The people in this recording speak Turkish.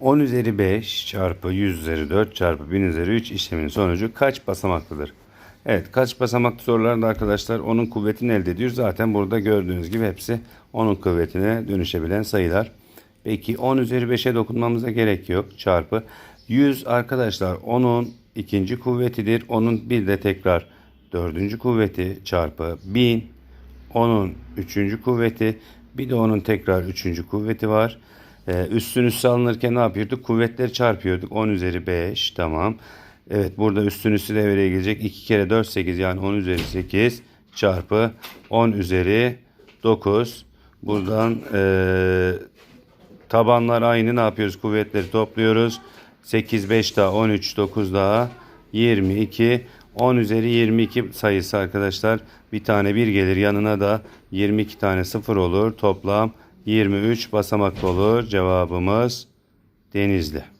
10 üzeri 5 çarpı 100 üzeri 4 çarpı 1000 üzeri 3 işlemin sonucu kaç basamaklıdır? Evet kaç basamaklı sorularda arkadaşlar onun kuvvetini elde ediyoruz. Zaten burada gördüğünüz gibi hepsi onun kuvvetine dönüşebilen sayılar. Peki 10 üzeri 5'e dokunmamıza gerek yok. Çarpı 100 arkadaşlar onun ikinci kuvvetidir. Onun bir de tekrar dördüncü kuvveti çarpı 1000 onun üçüncü kuvveti bir de onun tekrar üçüncü kuvveti var. Ee, üstün üstü alınırken ne yapıyorduk? Kuvvetleri çarpıyorduk. 10 üzeri 5 tamam. Evet burada üstün üstü devreye girecek. 2 kere 4 8 yani 10 üzeri 8 çarpı 10 üzeri 9. Buradan eee Tabanlar aynı ne yapıyoruz? Kuvvetleri topluyoruz. 8, 5 daha 13, 9 daha 22. 10 üzeri 22 sayısı arkadaşlar. Bir tane 1 gelir yanına da 22 tane 0 olur. Toplam 23 basamaklı olur. Cevabımız Denizli.